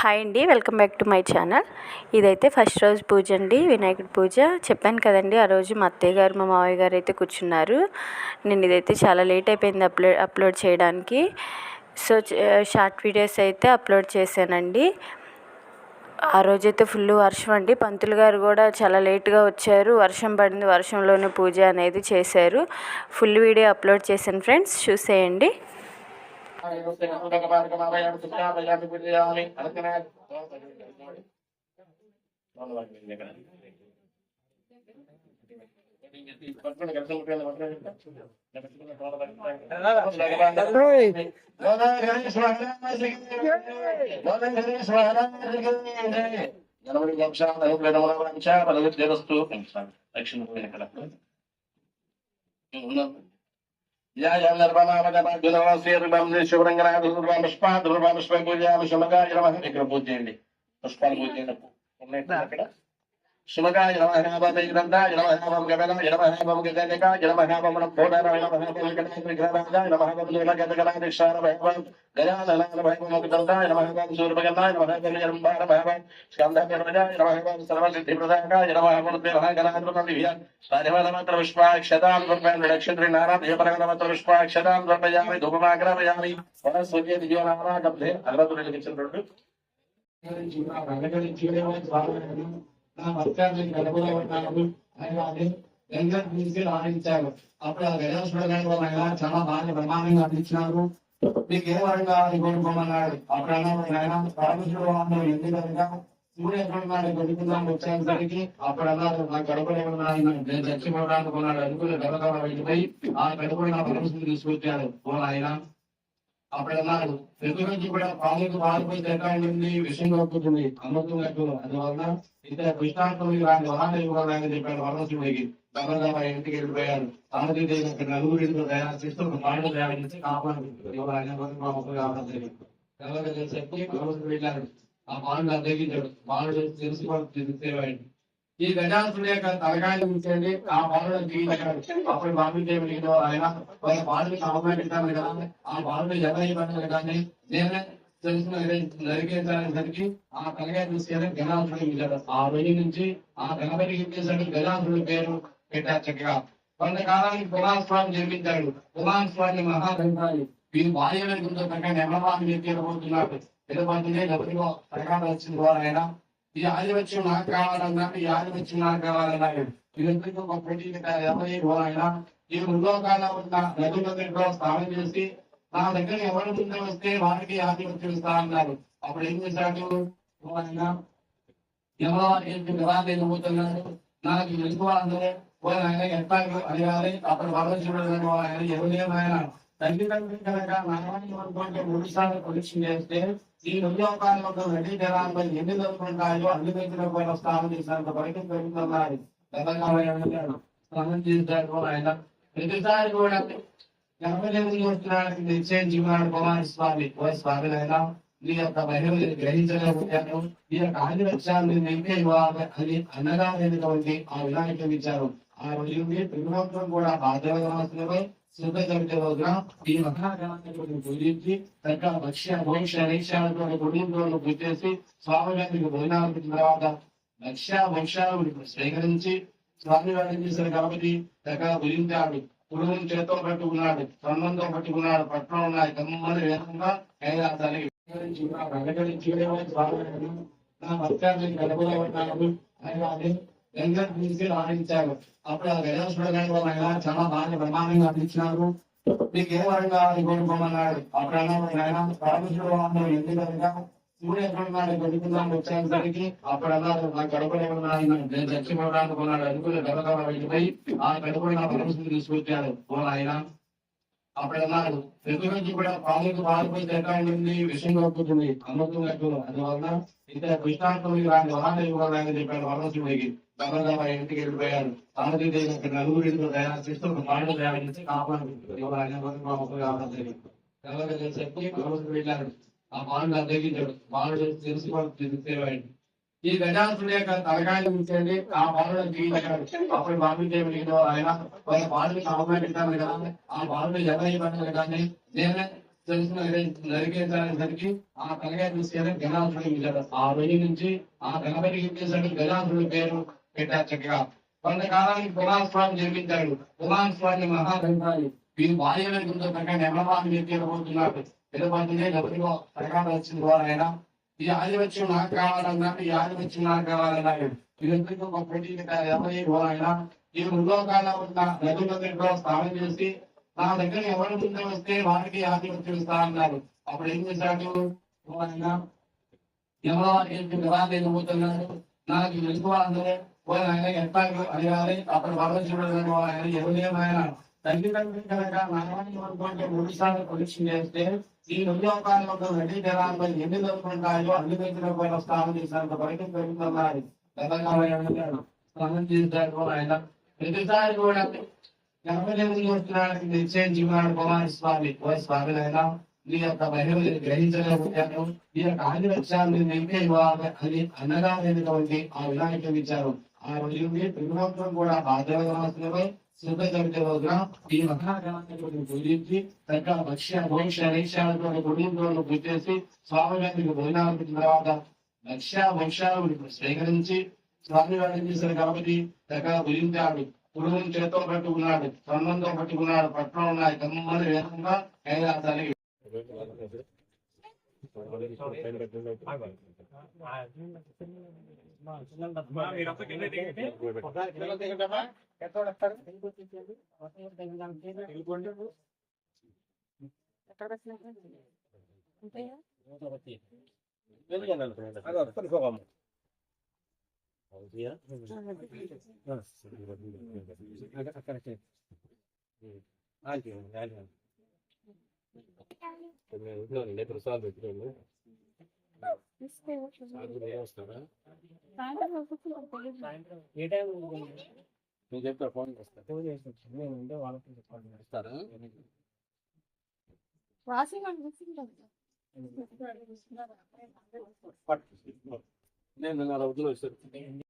Hi అండి welcome back to my channel ఇదైతే first రోజు పూజ అండి వినాయకుడి పూజ. చెప్పాను కదండి ఆ రోజు మా అత్తయ్య గారు మా మావయ్య గారు అయితే కూర్చున్నారు. నేను ఇదైతే చాలా లేట్ అయిపోయింది అప్లోడ్ అప్లోడ్ చేయడానికి. సో షార్ట్ వీడియోస్ అయితే అప్లోడ్ చేశానండి. ఆ రోజైతే ఫుల్ వర్షం అండి. పంతులు గారు కూడా చాలా లేట్గా వచ్చారు. వర్షం పడింది వర్షంలోనే పూజ అనేది చేశారు. ఫుల్ వీడియో అప్లోడ్ చేశాను ఫ్రెండ్స్ చూసేయండి. జనవరి వంశాలు వంశ పదవిస్తూ దక్షిణ ఇక్కడ పూజ చేయండి. పుష్పాలు పూజ చేయండి. शिवगाय नमः गंधाय नमः वम गगनाय नमः वम गगनिकाय नमः वम नमोदाराय नमः वम गगनविग्रहाय नमः वम दुर्गगनादिशार भैवम गजानन नमः वम गंधाय नमः वम सूर्यगनाय नमः वम जरम्बार भैवम स्कंधाय नमः वम सर्वसिद्धिप्रदायकाय नमः वम देवहागनाद्वन्द्विय सारिवलमत्र विश्वाक्षतां रूपेण नक्षत्र नाराध्य నా భక్తాన్ని గడపలో గంగా అప్పుడు ఆ గజాసుడు చాలా బాగా బ్రహ్మాండంగా అందించినారు. మీకు ఏ వాడు అని కోరుకోమన్నాడు. అప్పుడు అన్నాడు సూర్య ఎక్కడున్నాడు గడుపుదాం వచ్చేసరికి అప్పుడు అన్నారు నా నేను చచ్చిపోవడానికి కొన్నాడు గడపడ వెళ్ళిపోయి ఆ కడుపులో నా పరమశివుడు తీసుకొచ్చాడు. ఓ ఆయన. అప్పుడు అన్నారు ప్రతి నుంచి కూడా పాలకు పారిపోయి తెరకాయండి విషయం కలుగుతుంది అమృతం కట్టు అందువల్ల ఇతర కృష్ణాష్టమి లాంటి వరాలు ఇవ్వాలని చెప్పాడు వరలక్ష్మికి తొందరగా ఇంటికి వెళ్ళిపోయాడు తామతి దేవి అక్కడ నలుగురు ఇంట్లో తయారు చేస్తూ ఒక పాటలు తయారు చేసి కాపాడు ఇవ్వాలని కావడం జరిగింది ఎవరు చెప్పి గౌరవం వెళ్ళాడు ఆ పాలు అద్దగించాడు పాలు తెలిసి వాళ్ళు తెలిసేవాడు ఈ గజాసుడి యొక్క తలకాయలు ఉంచండి ఆ బాలుడు దిగించాడు అప్పుడు బాబు దేవుడు ఆయన వాళ్ళ బాలుడికి అవమానిస్తాను కదా ఆ బాలుడు ఎవరైపోయినారు కానీ నేనే తెలిసిన ఆ తలకాయ తీసుకెళ్ళి గజాసుడు ఇచ్చాడు ఆ రోజు నుంచి ఆ గణపతికి చేశాడు? గజాసుడు పేరు పెట్టారు చక్కగా కొంతకాలానికి కులాస్వామి జన్మించాడు. కులాస్వామి మహాదంతాలు ఈ భార్య వెనుకుంతో ప్రకారం నెమ్మవామి తీరబోతున్నాడు ఎందుకంటే గబరిలో ప్రకారం వచ్చిన ద్వారా అయినా ఈ ఆదివత్యం నాకు కావాలన్నా ఈ ఆదివత్యం నాకు కావాలన్నా ఇదంతా ఒక పోటీ ఎవరి ఆయన ఈ మృగోకాల ఉన్న నదులలో స్నానం చేసి నా దగ్గర ఎవరు ముందు వస్తే వారికి ఆధిపత్యం ఇస్తా అన్నారు అప్పుడు ఏం చేశాడు ఆయన ఎవరో ఏంటి నాకు వెళ్ళిపోవాలంటే పోయిన ఆయన ఎట్లా అడగాలి. అప్పుడు వరదశివుడు ఆయన ఎవరేమైనా తల్లిదండ్రులు కనుక నగరాన్ని మూడు సార్లు చేస్తే ఈ ఉద్యోగాల్లో రెడ్డి జనాలపై ఎన్ని జరుగుతుంటాయో అన్ని దగ్గర పోయిన స్థానం చేసినంత బయటకు పెరుగుతున్నారు. తెలంగాణ స్నానం చేశారు ఆయన. ప్రతిసారి కూడా ఎనభై ఎనిమిది వస్తున్నాడు నిశ్చయించుకున్నాడు కుమార స్వామి ఓ స్వామి అయినా నీ యొక్క మహిళని గ్రహించలేకపోయాను ఈ యొక్క ఆదివత్యాన్ని నింపే ఇవ్వాలి అని అన్నగా లేనటువంటి ఆ వినాయకుడు ఇచ్చారు ఆ రోజు తిరువంతం కూడా భాద్రవదనాశనలో శుద్ధ జరిగే రోజున ఈ మహాగణాన్ని పూజించి చక్కగా భక్ష్య భోక్ష రీక్షాలతో కుటుంబంలో పూజ చేసి స్వామి వారికి భోజనాలు పెట్టిన తర్వాత భక్ష్య భోక్షాలు స్వీకరించి స్వామి వారిని చేసిన గణపతి చక్కగా భుజించాడు పురుగుని చేత్తో పట్టుకున్నాడు స్వర్ణంతో పట్టుకున్నాడు పట్టణం ఉన్నాయి కమ్మని వేదంగా కైలాసానికి వెంకటరించి ఆడించారు అప్పుడు ఆ గజాసుడు గారు చాలా బాగా బ్రహ్మాండంగా అందించినారు మీకు ఏ వరంగా కోరుకోమన్నాడు. అప్పుడు అన్నాడు ఆయన పరమశివుడు ఎందుకంగా సూర్య ఎక్కడున్నాడు గడుపుదాం వచ్చేసరికి అప్పుడు అన్నారు నా కడుపులో ఉన్న నేను చచ్చిపోవడానికి కొన్నాడు అనుకుని గడపడ వెళ్ళిపోయి ఆ కడుపులో నా పరిస్థితి తీసుకొచ్చాడు. ఓ ఆయన అప్పుడు అన్నారు ప్రతి నుంచి కూడా ప్రాజెక్టు పారిపోయి తిరగండి విషయం కలుగుతుంది అమృతం కట్టు అందువలన ఇతర కృష్ణాష్టమి లాంటి వరాలు ఇవ్వాలని చెప్పాడు వరలక్ష్మికి తొందరగా ఇంటికి వెళ్ళిపోయారు. తామతి దేవి తయారు చేస్తూ మాటలు తయారు చేసి కాపాడు ఇవ్వాలని చెప్పి వెళ్ళారు ఆ బాలుడు అందగించాడు బాలుడు తెలిసి వాళ్ళు తెలిసేవాడు ఈ గజాసుడి యొక్క తలకాయలు ఉంచండి ఆ బాలుడు జీవించాడు అప్పుడు బాబు ఆయన వాళ్ళ బాలుడికి అవమానిస్తాను కదా. ఆ బాలుడు ఎవరైపోయినారు కానీ నేనే తెలిసిన నరికేసరికి ఆ తలగా తీసుకెళ్ళి గణాసుడు ఇచ్చాడు ఆ రోజు నుంచి ఆ గణపతికి ఇచ్చేసాడు గణాసుడు పేరు పెట్టారు చక్కగా. కొంతకాలానికి పురాణ స్వామి జరిపించాడు పురాణ స్వామి మహాదండాలి మీరు భార్య వెళ్తుందో ప్రకారం ఎమరవాన్ని మీరు తీరబోతున్నారు. తిరుపతినే గతిలో ప్రకారం వచ్చిన ద్వారా ఈ ఆధిపత్యం నాకు కావాలన్నాడు ఈ ఆధిపత్యం నాకు కావాలన్నాడు ఇదంతా ఒక ప్రతీక ఎవరి ద్వారా ఈ ముల్లోకాల ఉన్న నదులలో స్నానం చేసి నా దగ్గర ఎవరు ముందు వస్తే వారికి ఆధిపత్యం ఇస్తా అన్నారు. అప్పుడు ఏం చేశాడు ఆయన ఎవరికి నాకు వెళ్ళిపోవాలంటే పోయి ఆయన ఎట్టాగు అడిగాలి? అప్పుడు వరదశివుడు ఆయన ఎవరేమైనా తల్లిదండ్రులు కనుక నాయనాన్ని అనుకుంటే మూడు సార్లు పరీక్ష చేస్తే ఈ ఉద్యోగాలు ఒక రెడ్డి జనాలపై ఎన్ని జరుగుతుంటాయో అన్ని దగ్గర పోయిన స్నానం చేసినంత వరకు పెరుగుతున్నారు తెలంగాణ స్నానం చేశారు ఆయన ప్రతిసారి కూడా గర్భజనం చేస్తున్నానికి నిశ్చయించుకున్నాడు కుమార స్వామి ఓ స్వామి అయినా నీ యొక్క మహిళని గ్రహించలేకపోయాను ఈ యొక్క ఆదివత్యాన్ని నీకే ఇవ్వాలి అని అనగా లేనటువంటి ఆ వినాయకుడు ఇచ్చారు ఆ రోజు నుండి ప్రభుత్వం కూడా భాద్రవదనాశనమై ఈ మహాగణాధిపతిని పూజించి చక్కగా భక్ష్య భవిష్య నైశ్యాలతో కుటుంబంలో పూజ స్వామి గారికి భోజనాలు తర్వాత భక్ష్య భక్ష్యాలు స్వీకరించి స్వామి వారిని కాబట్టి చక్కగా భుజించాడు పురుగుని చేతితో పట్టుకున్నాడు స్వర్ణంతో పట్టుకున్నాడు పట్టణం ఉన్నాయి కమ్మని వేదంగా కైలాసానికి Alguien, alguien. No, le he cruzado ¿no? నేను చెప్తా ఫోన్ చేస్తా ఇస్తారా నేను అలా వదిలేస్తారు